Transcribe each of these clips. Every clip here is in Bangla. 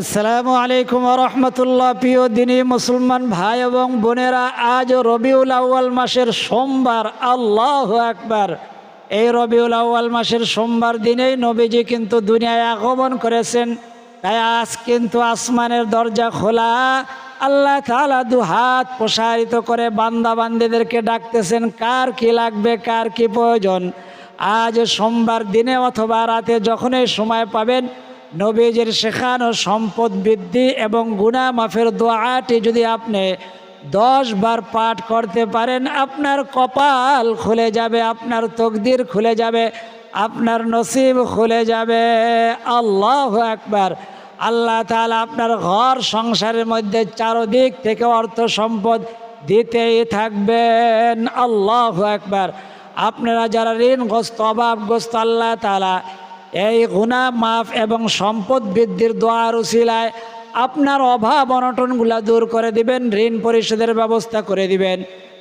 আসসালামু আলাইকুম রহমতুল্লাহ। প্রিয় দিনী মুসলমান ভাই এবং বোনেরা, আজ রবিউল আউ্য়াল মাসের সোমবার, আল্লাহ একবার এই রবিউল আউ্য়াল মাসের সোমবার দিনেই নবীজি কিন্তু দুনিয়ায় আগমন করেছেন। তাই আজ কিন্তু আসমানের দরজা খোলা। আল্লাহ তাআলা দু হাত প্রসারিত করে বান্দা বান্দিদেরকে ডাকতেছেন, কার কি লাগবে, কার কি প্রয়োজন? আজ সোমবার দিনে অথবা রাতে যখনই সময় পাবেন নবীজির শেখানো সম্পদ বৃদ্ধি এবং গুণা মাফের দোয়াটি যদি আপনি দশ বার পাঠ করতে পারেন, আপনার কপাল খুলে যাবে, আপনার তকদির খুলে যাবে, আপনার নসিব খুলে যাবে। আল্লাহ একবার আল্লাহ তাআলা আপনার ঘর সংসারের মধ্যে চারদিক থেকে অর্থ সম্পদ দিতেই থাকবেন। আল্লাহ একবার আপনারা যারা ঋণগ্রস্ত, অভাবগ্রস্ত, আল্লাহ তাআলা এই গুণা মাফ এবং সম্পদ বৃদ্ধির দোয়ার উশিলায় আপনার অভাব অনটনগুলা দূর করে দিবেন, ঋণ পরিশোধের ব্যবস্থা করে দিবেন।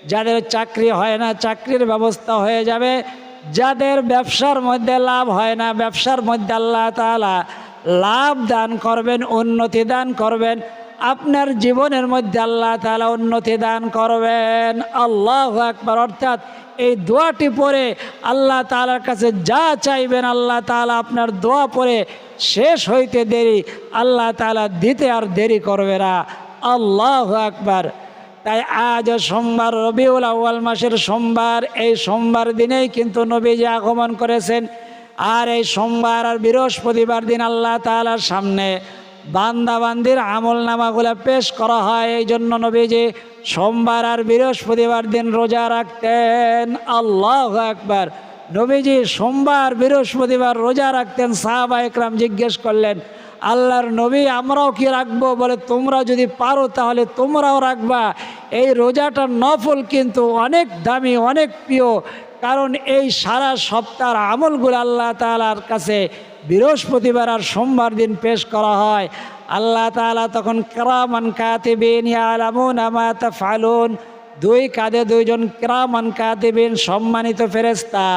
যাদের চাকরি হয় না, চাকরির ব্যবস্থা হয়ে যাবে। যাদের ব্যবসার মধ্যে লাভ হয় না, ব্যবসার মধ্যে আল্লাহ তালা লাভ দান করবেন, উন্নতি দান করবেন। আপনার জীবনের মধ্যে আল্লাহ তালা উন্নতি দান করবেন। আল্লাহ একবার অর্থাৎ এই দোয়াটি পরে আল্লাহ তালার কাছে যা চাইবেন আল্লাহ তাআলা আপনার দোয়া পরে শেষ হইতে দেরি, আল্লাহ তাআলা দিতে আর দেরি করবে না। আল্লাহ একবার তাই আজ সোমবার, রবিউল আউ্য়াল মাসের সোমবার, এই সোমবার দিনেই কিন্তু নবীজি আগমন করেছেন। আর এই সোমবার আর বৃহস্পতিবার দিন আল্লাহ তাআলার সামনে বান্দা বান্দির আমল নামাগুলো পেশ করা হয়। এই জন্য নবীজি সোমবার আর বৃহস্পতিবার দিন রোজা রাখতেন। আল্লাহ একবার নবীজি সোমবার, বৃহস্পতিবার রোজা রাখতেন। সাহাবা একরাম জিজ্ঞেস করলেন, আল্লাহর নবী, আমরাও কি রাখব? বলে, তোমরা যদি পারো তাহলে তোমরাও রাখবা। এই রোজাটা নফল কিন্তু অনেক দামি, অনেক প্রিয়। কারণ এই সারা সপ্তাহের আমলগুলো আল্লাহ তালার কাছে বৃহস্পতিবার আর সোমবার দিন পেশ করা হয়। আল্লাহ তালা তখন কেরামান কাতিবিন ইয়ালামুন আমা ফালুন দুই কাঁধে দুইজন কেরামান কাতিবিন সম্মানিত ফেরেশতা।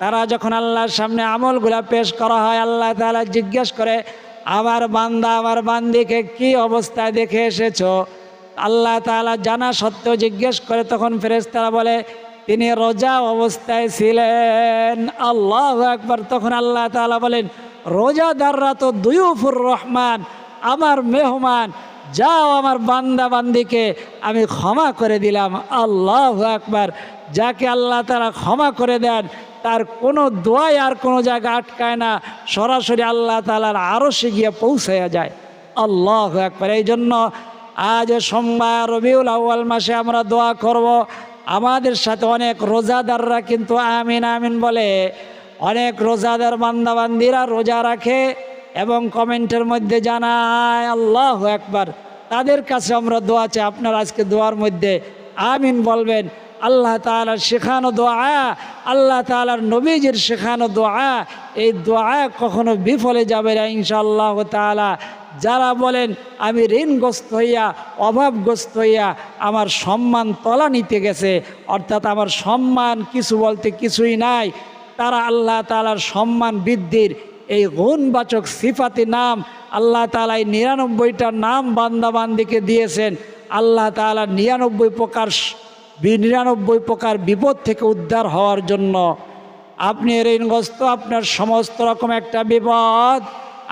তারা যখন আল্লাহর সামনে আমলগুলা পেশ করা হয়, আল্লাহ তাআলা জিজ্ঞেস করে, আমার বান্দা, আমার বান্দিকে কি অবস্থায় দেখে এসেছ? আল্লাহ তাআলা জানা সত্ত্বেও জিজ্ঞেস করে, তখন ফেরেশতারা বলে তিনি রোজা অবস্থায় ছিলেন। আল্লাহ একবার তখন আল্লাহ তালা বলেন, রোজাদাররা তো দুয়ুফুর রহমান, আমার মেহমান, যাও আমার বান্দা বান্দিকে আমি ক্ষমা করে দিলাম। আল্লাহ একবার যাকে আল্লাহ তারা ক্ষমা করে দেন, তার কোনো দোয়াই আর কোনো জায়গা আটকায় না, সরাসরি আল্লাহ তালার আরও গিয়ে পৌঁছাইয়া যায়। আল্লাহ একবার এই জন্য আজ সোমবার রবিউল আউ্য়াল মাসে আমরা দোয়া করব। আমাদের সাথে অনেক রোজাদাররা কিন্তু আমিন আমিন বলে। অনেক রোজাদার বান্দাবান্দিরা রোজা রাখে এবং কমেন্টের মধ্যে জানায়, আল্লাহ একবার তাদের কাছে আমরা দোয়া চাই, আপনার আজকে দোয়ার মধ্যে আমিন বলবেন। আল্লাহ তালার শেখানো দোয়া, আল্লাহ তালার নবীজির শেখানো দোয়া, এই দোয়া কখনো বিফলে যাবে না ইনশাআল্লাহ তালা যারা বলেন, আমি ঋণগ্রস্ত হইয়া, অভাবগ্রস্ত হইয়া আমার সম্মান তলা নিতে গেছে, অর্থাৎ আমার সম্মান কিছু বলতে কিছুই নাই, তারা আল্লাহ তালার সম্মান বৃদ্ধির এই গুণবাচক সিফাতি নাম আল্লাহ তালা এই নিরানব্বইটা নাম বান্দাবান্দিকে দিয়েছেন। আল্লাহ তালা নিরানব্বই প্রকার নিরানব্বই প্রকার বিপদ থেকে উদ্ধার হওয়ার জন্য আপনি ঋণগ্রস্ত, আপনার সমস্ত রকম একটা বিপদ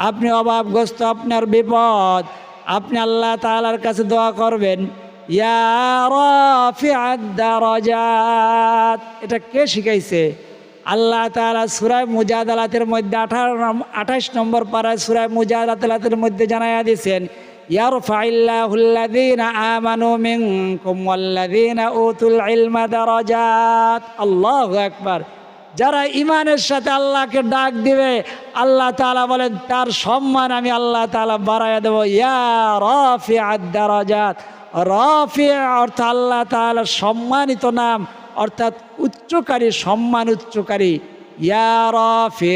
আপনি অভাবগ্রস্ত, আপনার বিপদ। আপনি আল্লাহ তালার কাছে দোয়া করবেন এটা কে শিখাইছে? আল্লাহ তালা সুরায় মুজাদালাতের মধ্যে আঠারো আঠাশ নম্বর পাড়ায় সুরায় মুজাদালাতের মধ্যে জানাইয়া দিয়েছেন, ইয়ারফাইল্লাহুল্লাযীনা আমানু মিনকুম ওয়াল্লাযীনা উতুল ইলমা দারাজাত। আল্লাহু আকবার। যারা ইমানের সাথে আল্লাহকে ডাক দিবে, আল্লাহ তালা বলেন, তার সম্মান আমি আল্লাহ তাআলা বাড়াইয়া দেবো। ইয়া রাফিআদ দারাজাত। রাফি অর্থ আল্লাহ তাআলার সম্মানিত নাম, অর্থাৎ উচ্চকারী, সম্মান উচ্চকারী। ইয়া রফি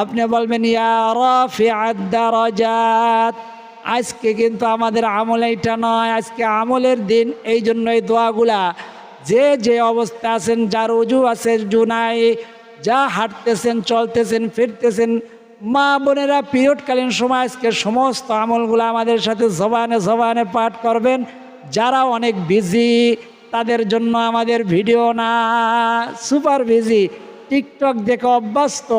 আপনি বলবেন, ইয়া রফি আদারজাত আজকে কিন্তু আমাদের আমল এইটা নয়, আজকে আমলের দিন এই জন্য এই দোয়াগুলা যে যে অবস্থা আছেন, যার উজু আছে জু নাই, যা হাঁটতেছেন, চলতেছেন, ফিরতেছেন, মা বোনেরা পিরিয়ডকালীন সময় আজকে সমস্ত আমলগুলো আমাদের সাথে জবানে জবানে পাঠ করবেন। যারা অনেক বিজি তাদের জন্য আমাদের ভিডিও না সুপার বিজি টিকটক দেখে অভ্যস্ত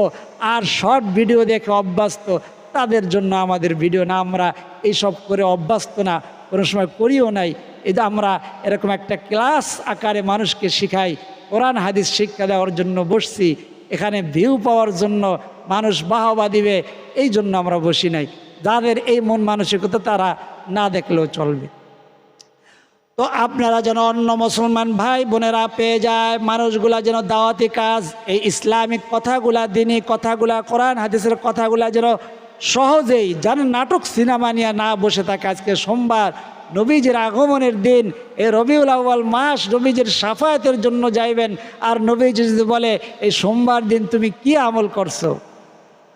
আর শর্ট ভিডিও দেখে অভ্যস্ত, তাদের জন্য আমাদের ভিডিও না। আমরা এইসব করে অভ্যস্ত না, কোনো সময় করিও নাই। এটা আমরা এরকম একটা ক্লাস আকারে মানুষকে শিখাই। কোরআন, হাদিস শিক্ষা দেওয়ার জন্য বসছি। এখানে ভিউ পাওয়ার জন্য মানুষ বাহবা দিবে, এই জন্য আমরা বসি নাই। যাদের এই মন মানসিকতা তারা না দেখলেও চলবে। তো আপনারা যেন অন্য মুসলমান ভাই বোনেরা পেয়ে যায়, মানুষগুলা যেন দাওয়াতি কাজ, এই ইসলামিক কথাগুলা দিনই কথাগুলা, কোরআন, হাদিসের কথাগুলা যেন সহজেই, যেন নাটক সিনেমা নিয়ে না বসে থাকে আজকে সোমবার নবীজির আগমনের দিন এই রবিউল আউ্বাল মাস নবীজির সাফায়াতের জন্য যাইবেন। আর নবীজি যদি বলে, এই সোমবার দিন তুমি কি আমল করছ?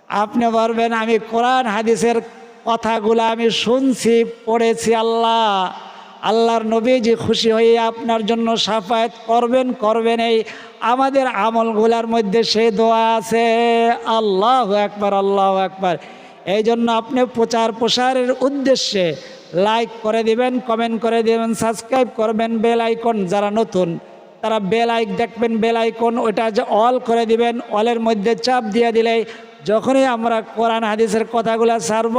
আপনি বলবেন, আমি কোরআন, হাদিসের কথাগুলো আমি শুনছি, পড়েছি আল্লাহ। আল্লাহর নবী যে খুশি হয়ে আপনার জন্য সাফায়াত করবেন করবেন এই আমাদের আমলগুলার মধ্যে সে দোয়া আছে। আল্লাহ একবার আল্লাহ একবার এই জন্য আপনি প্রচার প্রসারের উদ্দেশ্যে লাইক করে দিবেন কমেন্ট করে দিবেন সাবস্ক্রাইব করবেন বেল আইকন যারা নতুন, তারা বেল আইক দেখবেন বেল আইকন ওইটা যে অল করে দিবেন অলের মধ্যে চাপ দিয়ে দিলে যখনই আমরা কোরআন, হাদিসের কথাগুলো ছাড়ব,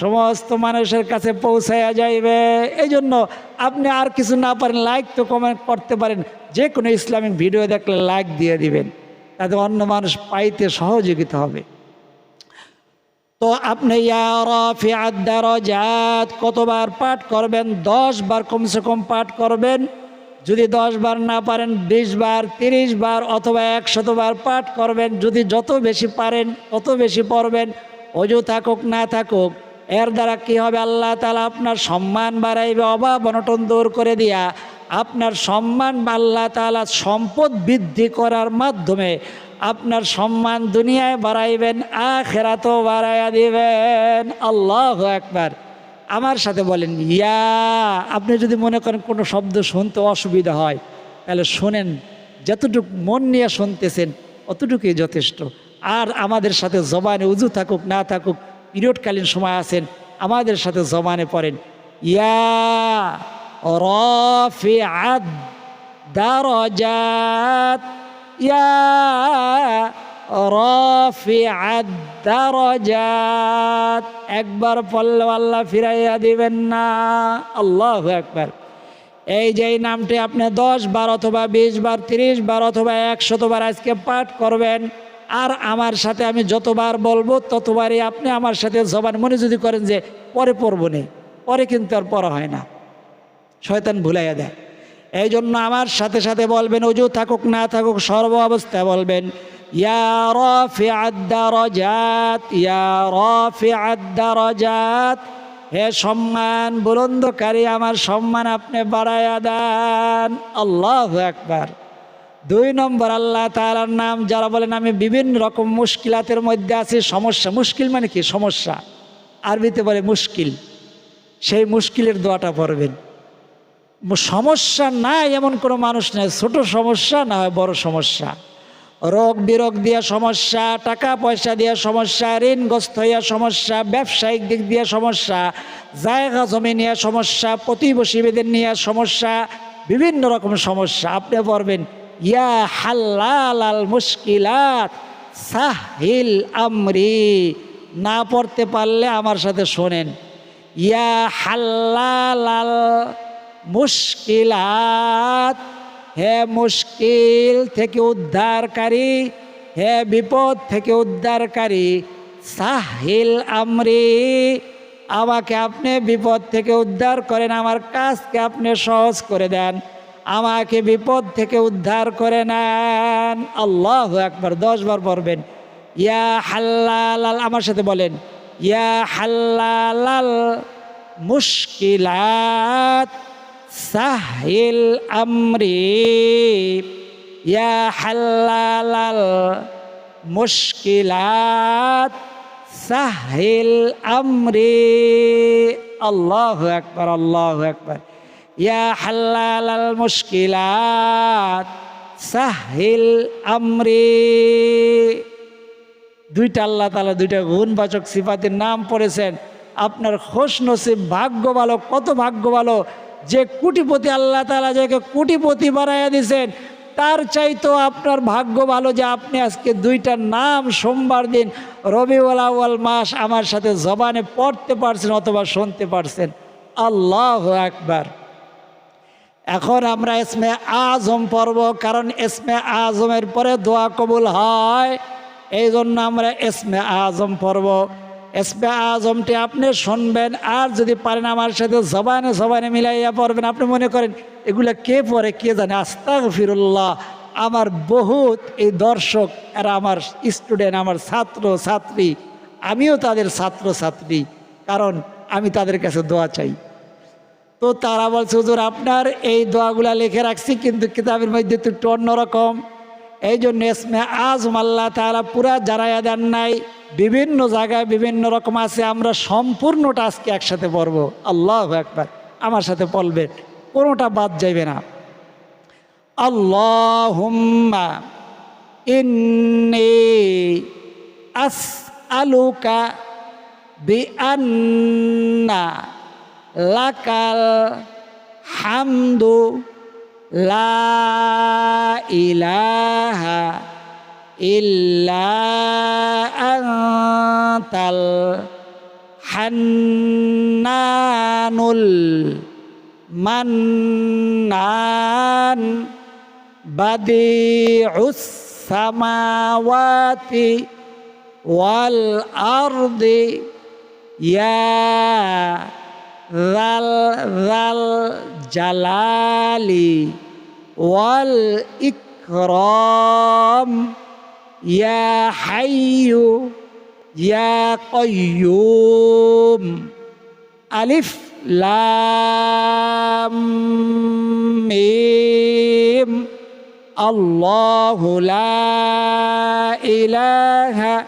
সমস্ত মানুষের কাছে পৌঁছায়া যাইবে। এই জন্য আপনি আর কিছু না পারেন লাইক তো কমেন্ট করতে পারেন যে কোনো ইসলামিক ভিডিও দেখলে লাইক দিয়ে দিবেন, তাতে অন্য মানুষ পাইতে সহযোগিতা হবে। তো আপনি ইয়ারফিয়াত কতবার পাঠ করবেন? দশ বার কমসে কম পাঠ করবেন। যদি দশ বার না পারেন বিশ বার তিরিশ বার অথবা একশতবার পাঠ করবেন। যদি যত বেশি পারেন, তত বেশি পড়বেন। অজু থাকুক, না থাকুক, এর দ্বারা কি হবে? আল্লাহ তালা আপনার সম্মান বাড়াইবে, অভাব অনটন দূর করে দিয়া। আপনার সম্মান আল্লাহ তালা সম্পদ বৃদ্ধি করার মাধ্যমে আপনার সম্মান দুনিয়ায় বাড়াইবেন, আখেরাতও বাড়াইয়া দিবেন। আল্লাহ একবার আমার সাথে বলেন, ইয়া, আপনি যদি মনে করেন কোনো শব্দ শুনতে অসুবিধা হয়, তাহলে শোনেন, যতটুকু মন নিয়ে শুনতেছেন, অতটুকুই যথেষ্ট। আর আমাদের সাথে জবানে উজু থাকুক, না থাকুক, পিরিয়ডকালীন সময় আছেন, আমাদের সাথে জবানে পড়েন, ইয়া রফি আদ দারজাত। ইয়া রফিআদ দারাজাত একবার পড়লে আল্লাহ ফিরাইয়া দিবেন না। আল্লাহ একবার এই যে নামটি আপনি দশ বার অথবা বিশ বার, তিরিশ বার অথবা একশতবার আজকে পাঠ করবেন, আর আমার সাথে আমি যতবার বলব ততবারই আপনি আমার সাথে জবান মনে যদি করেন যে পরে পড়ব নেই পরে কিন্তু আর পড়া হয় না। শয়তান ভুলাইয়া দেয়। এই জন্য আমার সাথে সাথে বলবেন অজু থাকুক না থাকুক, সর্ব অবস্থায় বলবেন হে সম্মান বুলন্দকারী, আমার সম্মান আপনি বাড়াইয়া দেন। আল্লাহ একবার দুই নম্বর, আল্লাহ তালার নাম যারা বলেন, আমি বিভিন্ন রকম মুশকিলাতের মধ্যে আছি, সমস্যা। মুশকিল মানে কি? সমস্যা। আরবিতে বলে মুশকিল। সেই মুশকিলের দোয়াটা পড়বেন। সমস্যা নাই, এমন কোনো মানুষ নেই। ছোট সমস্যা না হয় বড় সমস্যা। রোগ বিরোগ দিয়ে সমস্যা, টাকা পয়সা দিয়ে সমস্যা, ঋণগ্রস্ত হইয়া সমস্যা, ব্যবসায়িক দিক দিয়ে সমস্যা, জায়গা জমি নিয়ে সমস্যা প্রতিবেশীদের নিয়ে সমস্যা, বিভিন্ন রকম সমস্যা। আপনি পড়বেন ইয়া হাল্লাল আল মুশকিলাত সাহিল আমরি। না পড়তে পারলে আমার সাথে শোনেন। ইয়া হাল্লাল আল মুশকিলাত। হে মুশকিল থেকে উদ্ধারকারী, হে বিপদ থেকে উদ্ধারকারী, সাহিল আমরি, আমাকে আপনি বিপদ থেকে উদ্ধার করেন, আমার কাজকে আপনি সহজ করে দেন, আমাকে বিপদ থেকে উদ্ধার করে নেন। আল্লাহ একবার দশ বার পড়বেন। ইয়া হাল্লাল আমার সাথে বলেন। ইয়া হাল্লাল মুশকিলাত। সাহিল আমরি, ইয়া হাল্লাল মুশকিলাত, সাহিল আমরি। আল্লাহ একবার আল্লাহ একবার ইয়া হাল্লাল মুশকিলাত, সাহিল আমরি। দুইটা আল্লাহ তালা দুইটা গুণবাচক সিফাতের নাম পড়েছেন। আপনার খোশ নসিব ভাগ্য ভালো, কত ভাগ্য ভালো। যে কোটিপতি আল্লাহ তালা যাকে কোটিপতি বানাইয়া দিছেন তার চাইতো আপনার ভাগ্য ভালো যে আপনি আজকে দুইটা নাম সোমবার দিন রবিউল আউয়াল মাস আমার সাথে জবানে পড়তে পারছেন অথবা শুনতে পারছেন। আল্লাহ একবার এখন আমরা এসমে আজম পড়ব, কারণ এসমে আজমের পরে দোয়া কবুল হয় এই জন্য আমরা এসমে আজম পড়ব। এসমে আজমটি আপনি শুনবেন, আর যদি পারেন আমার সাথে জবানে জবানে মিলাইয়া পড়বেন। আপনি মনে করেন, এগুলা কে পড়ে, কে জানে? আস্তাক ফিরুল্লাহ আমার বহুত এই দর্শক, এরা আমার স্টুডেন্ট, আমার ছাত্র, ছাত্রী। আমিও তাদের ছাত্র, ছাত্রী, কারণ আমি তাদের কাছে দোয়া চাই। তো তারা বলছে, হুজুর, আপনার এই দোয়াগুলা লিখে রাখছি, কিন্তু কিতাবের মধ্যে তো একটু অন্যরকম। এই জন্য এসমে আজম আল্লাহ তারা পুরা জানাইয়া দেন নাই। বিভিন্ন জায়গায় বিভিন্ন রকম আছে, আমরা সম্পূর্ণটা আজকে একসাথে পড়ব। আল্লাহ একবার আমার সাথে পড়বেন কোনোটা বাদ যাইবে না। আল্লাহুম্মা ইন্নি আস আলুকা বিআন্না লাকাল হামদু لا إله إلا أنت الحنان المنان بديع السماوات والأرض. يا ذا ذا الجلال والإكرام. يا حي يا قيوم. ألف لام ميم. الله لا إله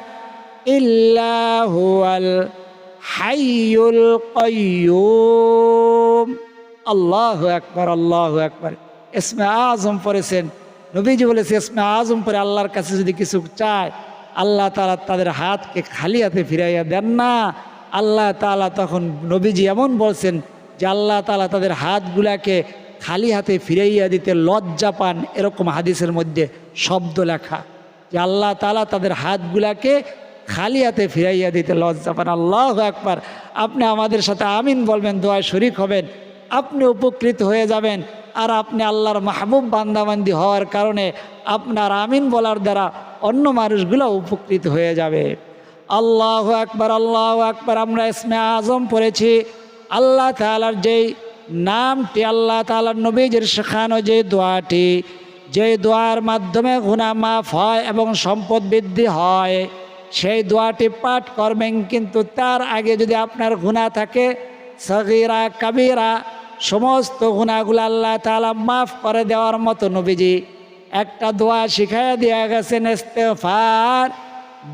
إلا هو الحي القيوم. আল্লাহু আকবার, আল্লাহু একবার ইসমে আজম পড়েছেন। নবীজি বলেছে, ইসমে আজম পরে আল্লাহর কাছে যদি কিছু চায়, আল্লাহ তালা তাদের হাতকে খালি হাতে ফিরাইয়া দেন না। আল্লাহ তালা তখন নবীজি এমন বলছেন যে, আল্লাহ তালা তাদের হাতগুলাকে খালি হাতে ফিরাইয়া দিতে লজ্জা পান, এরকম হাদিসের মধ্যে শব্দ লেখা। যে আল্লাহ তালা তাদের হাতগুলাকে খালি হাতে ফিরাইয়া দিতে লজ্জা পান। আল্লাহ একবার আপনি আমাদের সাথে আমিন বলবেন, দোয়ায় শরিক হবেন। আপনি উপকৃত হয়ে যাবেন আর আপনি আল্লাহর মাহবুব বান্দাবান্দি হওয়ার কারণে আপনার আমিন বলার দ্বারা অন্য মানুষগুলো উপকৃত হয়ে যাবে। আল্লাহ একবার আল্লাহ একবার আমরা ইসমে আজম পড়েছি। আল্লাহ তালার যেই নামটি, আল্লাহ তালার নবীজের শেখানো যে দোয়াটি, যে দোয়ার মাধ্যমে গুণা মাফ হয় এবং সম্পদ বৃদ্ধি হয়, সেই দোয়াটি পাঠ করবেন, কিন্তু তার আগে যদি আপনার গুণা থাকে, সগিরা, কাবিরা সমস্ত গুণাগুলো আল্লাহ তালা মাফ করে দেওয়ার মতো নবীজি। একটা দোয়া শিখাইয়া দেওয়া গেছেন ইস্তেফার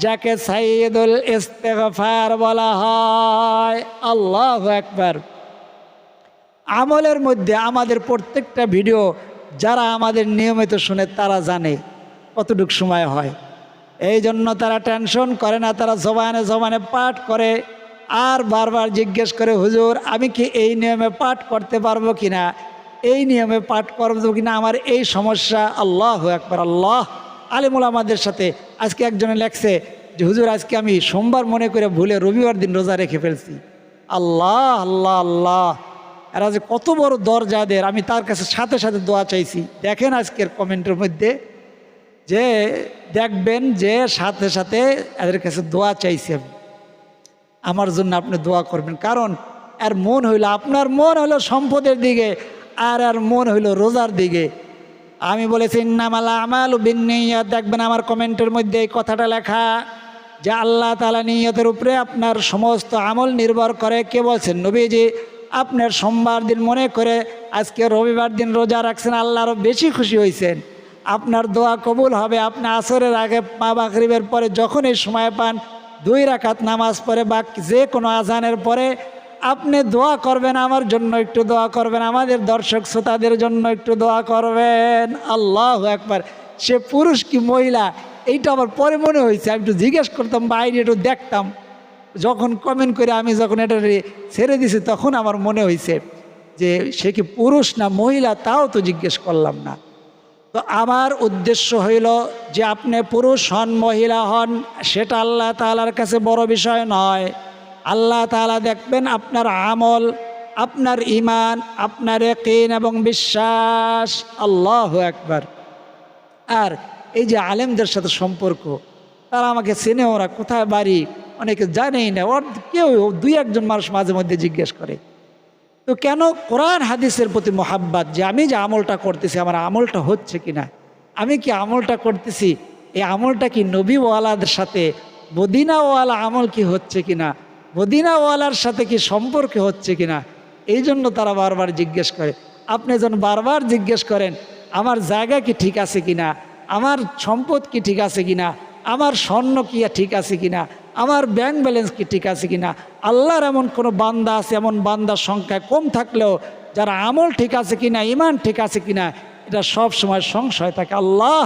যাকে সাইদুল ইস্তেফার বলা হয়। আল্লাহ একবার আমলের মধ্যে আমাদের প্রত্যেকটা ভিডিও যারা আমাদের নিয়মিত শুনে তারা জানে কতটুক সময় হয়। এই জন্য তারা টেনশন করে না, তারা জবানে জবানে পাঠ করে। আর বারবার জিজ্ঞেস করে, হুজুর, আমি কি এই নিয়মে পাঠ করতে পারব কি না এই নিয়মে পাঠ করব কিনা? আমার এই সমস্যা। আল্লাহ একবার আল্লাহ। আলিমুল আমাদের সাথে আজকে একজনে লেখছে যে, হুজুর, আজকে আমি সোমবার মনে করে ভুলে রবিবার দিন রোজা রেখে ফেলছি। আল্লাহ আল্লাহ আল্লাহ। এরা যে কত বড় দরজাদের, আমি তার কাছে সাথে সাথে দোয়া চাইছি। দেখেন আজকের কমেন্টের মধ্যে যে, দেখবেন যে সাথে সাথে এদের কাছে দোয়া চাইছি আমি। আমার জন্য আপনি দোয়া করবেন। কারণ আর মন হইল, আপনার মন হইল সম্পদের দিকে, আর আর মন হইল রোজার দিকে। আমি বলেছি নামালা আমাল বিনিয়া দেখবেন আমার কমেন্টের মধ্যে এই কথাটা লেখা, যে আল্লাহ তালা নিয়তের উপরে আপনার সমস্ত আমল নির্ভর করে। কে বলছেন? নবীজি, আপনার সোমবার দিন মনে করে আজকে রবিবার দিন রোজা রাখছেন আল্লাহ আরও বেশি খুশি হয়েছেন আপনার দোয়া কবুল হবে, আপনি আসরের আগে মা বাকরিবের পরে যখনই সময় পান দুই রাকাত নামাজ পড়ে বা যে কোনো আজানের পরে আপনি দোয়া করবেন আমার জন্য একটু দোয়া করবেন, আমাদের দর্শক শ্রোতাদের জন্য একটু দোয়া করবেন। আল্লাহ একবার সে পুরুষ কি মহিলা? এইটা আমার পরে মনে হয়েছে, আমি একটু জিজ্ঞেস করতাম, বাইরে একটু দেখতাম। যখন কমেন্ট করে আমি যখন এটা ছেড়ে দিছি, তখন আমার মনে হয়েছে যে সে কি পুরুষ না মহিলা, তাও তো জিজ্ঞেস করলাম না। তো আমার উদ্দেশ্য হইল যে আপনি পুরুষ হন, মহিলা হন, সেটা আল্লাহ তালার কাছে বড় বিষয় নয়। আল্লাহ তালা দেখবেন আপনার আমল, আপনার ইমান আপনার একিন এবং বিশ্বাস। আল্লাহ একবার আর এই যে আলেমদের সাথে সম্পর্ক, তারা আমাকে চেনে, ওরা কোথায় বাড়ি? অনেকে জানেই না। ওর কেউ, দুই একজন মানুষ মাঝে মধ্যে জিজ্ঞেস করে। তো কেন কোরআন হাদিসের প্রতি মোহাব্বাত যে আমি যে আমলটা করতেছি, আমার আমলটা হচ্ছে কিনা? আমি কি আমলটা করতেছি? এই আমলটা কি নবীওয়ালাদের সাথে, মদিনাওয়ালা আমল কি হচ্ছে কি কিনা? মদিনাওয়ালার সাথে কি সম্পর্ক হচ্ছে কিনা? এই জন্য তারা বারবার জিজ্ঞেস করে। আপনি যখন বারবার জিজ্ঞেস করেন, আমার জায়গা কি ঠিক আছে কিনা? আমার সম্পদ কি ঠিক আছে কিনা? আমার স্বর্ণ কি ঠিক আছে কিনা? আমার ব্যাংক ব্যালেন্স কি ঠিক আছে কিনা? আল্লাহর এমন কোনো বান্দা আছে, এমন বান্দার সংখ্যা কম থাকলেও যারা আমল ঠিক আছে কিনা, ইমান ঠিক আছে কিনা, এটা সব সময় সংশয় থাকে। আল্লাহ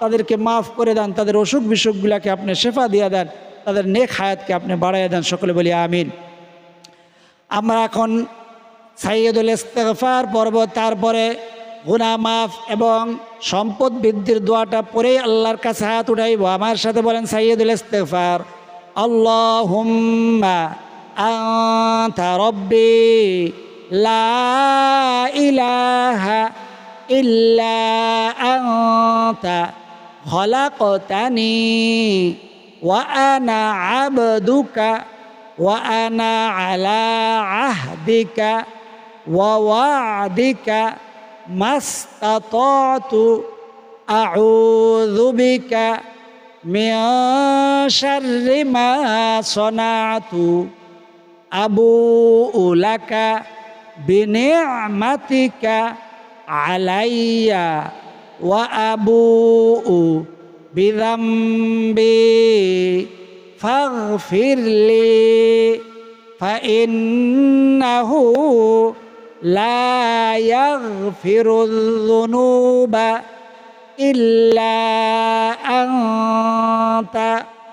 তাদেরকে মাফ করে দেন, তাদের অসুখ বিসুখগুলোকে আপনি শেফা দিয়ে দেন, তাদের নেক হায়াতকে আপনি বাড়াইয়া দেন, সকলে বলি আমিন। আমরা এখন সাইয়দুল ইস্তেফার পর্ব তারপরে গুনা মাফ এবং সম্পদ বৃদ্ধির দোয়াটা পরেই আল্লাহর কাছে হাত উঠাইব। আমার সাথে বলেন সাইয়দুল ইস্তেগফার। اللهم أنت ربي لا إله إلا أنت خلقتني وأنا عبدك وأنا على عهدك ووعدك ما استطعت أعوذ بك মিয়াশারিমা সনাতু আবু উলাকা বিনে মাতিকা আলাইয়া ওয়া আবু উ বিদম্বি ফাগফিরলি ফাইন্নাহু লা ইয়াগফিরুল যুনুবা إلا أنت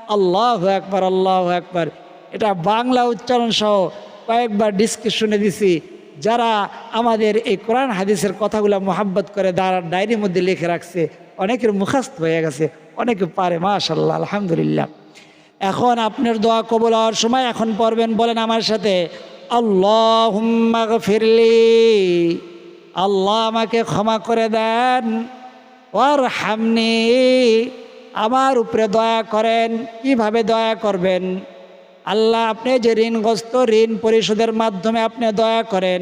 আল্লাহ একবার আল্লাহ একবার এটা বাংলা উচ্চারণ সহ কয়েকবার ডিসকাশনে দিছি যারা আমাদের এই কোরআন হাদিসের কথাগুলো মোহাব্বত করে দাঁড়া ডায়েরির মধ্যে লিখে রাখছে অনেকের মুখাস্ত হয়ে গেছে অনেকে পারে মাশাল্লাহ আলহামদুলিল্লাহ এখন আপনার দোয়া কবুল হওয়ার সময় এখন পড়বেন বলেন আমার সাথে আল্লাহ ফিরলি আল্লাহ আমাকে ক্ষমা করে দেন ওর হামনি আমার উপরে দয়া করেন, কীভাবে দয়া করবেন? আল্লাহ আপনি যে ঋণগ্রস্ত ঋণ পরিশোধের মাধ্যমে আপনি দয়া করেন,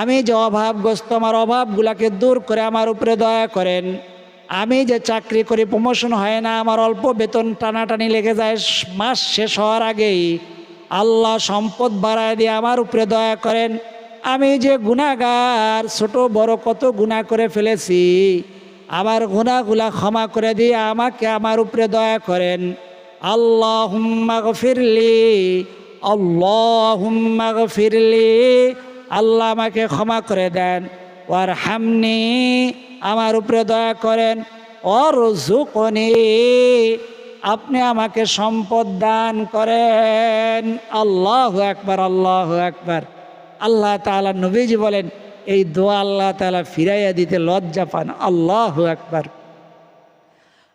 আমি যে অভাবগ্রস্ত, আমার অভাবগুলাকে দূর করে আমার উপরে দয়া করেন, আমি যে চাকরি করি প্রমোশন হয় না, আমার অল্প বেতন টানাটানি লেগে যায়, মাস শেষ হওয়ার আগেই আল্লাহ সম্পদ বাড়ায় দিয়ে আমার উপরে দয়া করেন, আমি যে গুণাগার ছোট বড় কত গুণা করে ফেলেছি আমার গুণাগুলা ক্ষমা করে দিয়ে আমাকে আমার উপরে দয়া করেন। আল্লাহ হুম্মা ফিরলি আল্লাহ হুম্মা ফিরলি আল্লাহ আমাকে ক্ষমা করে দেন। ওয়ার হামনি আমার উপরে দয়া করেন। অর ঝুকনি আপনি আমাকে সম্পদ দান করেন। আল্লাহ একবার আল্লাহ একবার আল্লাহ তাআলা নবীজি বলেন এই দোয়া আল্লাহ তালা ফিরাইয়া দিতে লজ্জা পান। আল্লাহ একবার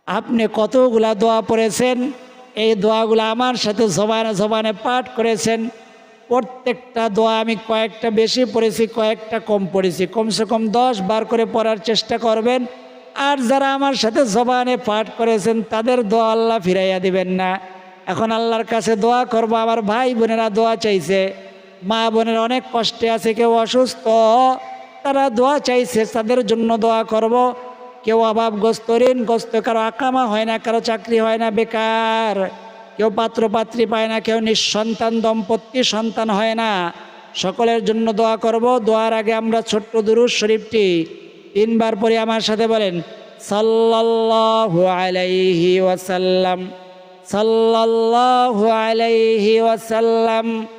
আপনি কতগুলা দোয়া পড়েছেন? এই দোয়াগুলো আমার সাথে জবানে জবানে পাঠ করেছেন। প্রত্যেকটা দোয়া আমি কয়েকটা বেশি পড়েছি, কয়েকটা কম পড়েছি। কমসে কম দশ বার করে পড়ার চেষ্টা করবেন। আর যারা আমার সাথে জবানে পাঠ করেছেন, তাদের দোয়া আল্লাহ ফিরাইয়া দিবেন না। এখন আল্লাহর কাছে দোয়া করব, আমার ভাই বোনেরা দোয়া চাইছে। মা বোনের অনেক কষ্টে আছে, কেউ অসুস্থ, তারা দোয়া চাইছে, তাদের জন্য দোয়া করব। কেউ অভাবগ্রস্ত, ঋণগ্রস্ত, কারও আকামা হয় না, কারও চাকরি হয় না, বেকার। কেউ পাত্র পাত্রী পায় না, কেউ নিঃসন্তান, দম্পতি সন্তান হয় না। সকলের জন্য দোয়া করব। দোয়ার আগে আমরা ছোট্ট দুরুজ শরীফটি তিনবার পরে আমার সাথে বলেন, সাল্লাল্লাহু আলাইহি ওয়াসাল্লাম আলাইহি ওয়াসাল্লাম।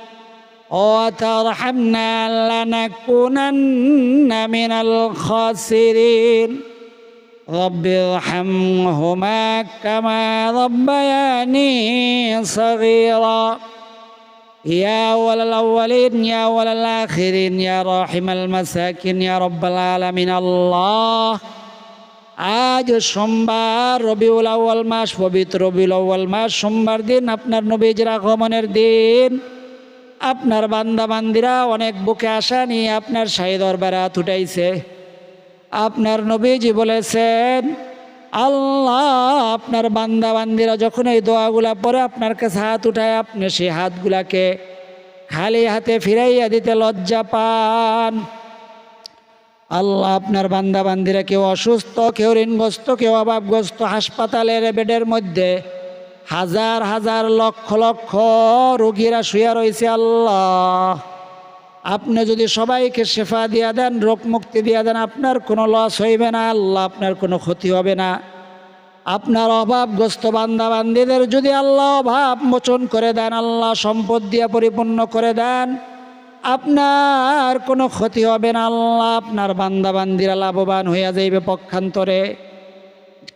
وترحمنا لنكونن من الخاسرين رب ارحمهما كما ربياني صغيرا يا أول الأولين يا أول الآخرين يا راحم المساكين يا رب العالمين الله আজ সোমবার রবিউল আউ্য়াল মাস পবিত্র রবিউল আউ্য়াল মাস সোমবার দিন আপনার নবীজির আগমনের দিন আপনার বান্দা বান্দিরা অনেক বুকে আশা নিয়ে আপনার শাহী দরবারে হাত উঠাইছে। আপনার নবীজি বলেছেন, আল্লাহ আপনার বান্দা বান্দিরা যখন এই দোয়াগুলা পরে আপনার কাছে হাত উঠায়, আপনি সেই হাতগুলাকে খালি হাতে ফিরাইয়া দিতে লজ্জা পান। আল্লাহ আপনার বান্দা বান্দিরা কেউ অসুস্থ, কেউ ঋণগ্রস্ত, কেউ অভাবগ্রস্ত হাসপাতালের বেডের মধ্যে হাজার হাজার লক্ষ লক্ষ রোগীরা শুয়ে রয়েছে আল্লাহ। আপনি যদি সবাইকে শেফা দিয়া দেন, রোগ মুক্তি দিয়া দেন, আপনার কোনো লস হইবে না, আল্লাহ আপনার কোনো ক্ষতি হবে না। আপনার অভাবগ্রস্ত বান্দা বান্দিদের যদি আল্লাহ অভাব মোচন করে দেন, আল্লাহ সম্পদ দিয়া পরিপূর্ণ করে দেন, আপনার কোনো ক্ষতি হবে না, আল্লাহ আপনার বান্দা বান্দিরা লাভবান হইয়া যাইবে পক্ষান্তরে।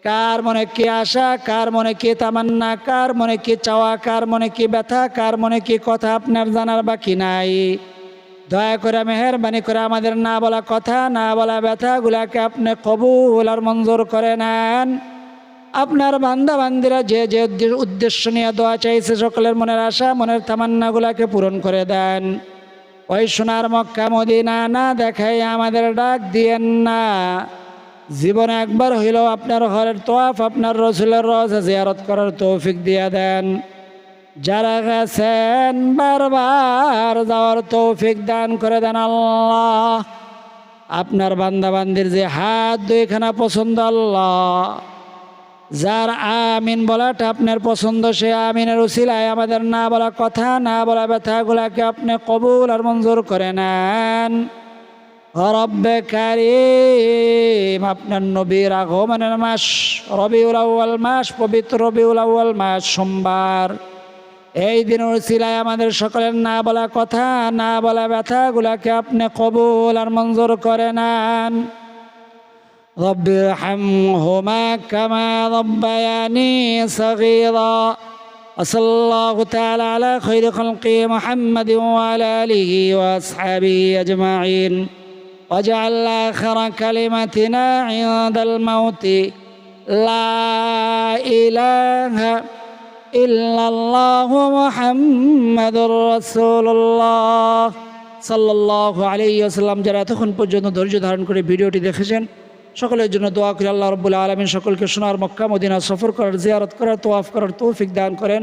কার মনে কি আশা, কার মনে কি তামান্না, কার মনে কি চাওয়া, কার মনে কি ব্যথা, কার মনে কি কথা আপনার জানার বাকি নাই। দয়া করে, মেহরবানি করে আমাদের না বলা কথা, না বলা ব্যথাগুলাকে আপনি কবুল আর মঞ্জুর করে নেন। আপনার বান্দা বান্দিরা যে যে উদ্দে- উদ্দেশ্য নিয়ে দোয়া চাইছে, সকলের মনের আশা, মনের তামান্নাগুলাকে পূরণ করে দেন। ওই সোনার মক্কা মদিনা না দেখাই আমাদের ডাক দিয়েন না। জীবনে একবার হইলেও আপনার ঘরের তোয়াফ আপনার রসুলের রস জিয়ারত করার তৌফিক দিয়ে দেন। যারা গেছেন বারবার যাওয়ার তৌফিক দান করে দেন আল্লাহ। আপনার বান্দা বান্দির যে হাত দুইখানা পছন্দ আল্লাহ। যার আমিন বলাটা আপনার পছন্দ, সে আমিনের উসিলায় আমাদের না বলা কথা, না বলা ব্যথাগুলাকে আপনি কবুল আর মঞ্জুর করে নেন। রব্বে কারিম আপনার নবীর আগমনের মাস রবিউল আউ্য়াল মাস পবিত্র রবিউল আউ্য়াল মাস সোমবার এই দিন উসিলায় আমাদের সকলের না বলা কথা না বলা ব্যথাগুলাকে আপনি কবুল আর মঞ্জুর করে নেন رب ارحمهما كما ربياني صغيرا وصلى الله تعالى على خير خلقه محمد وعلى آله وأصحابه أجمعين واجعل آخر كلمتنا عند الموت لا إله إلا الله محمد رسول الله সাল্লাহ আলী আসসালাম যারা এতক্ষণ পর্যন্ত ধৈর্য ধারণ করে ভিডিওটি দেখেছেন সকলের জন্য দোয়া করি আল্লাহ রব্বুল্লা আলমিন সকলকে সোনার মক্কা মদিনা সফর করার জিয়ারত করার তোয়াফ করার তৌফিক দান করেন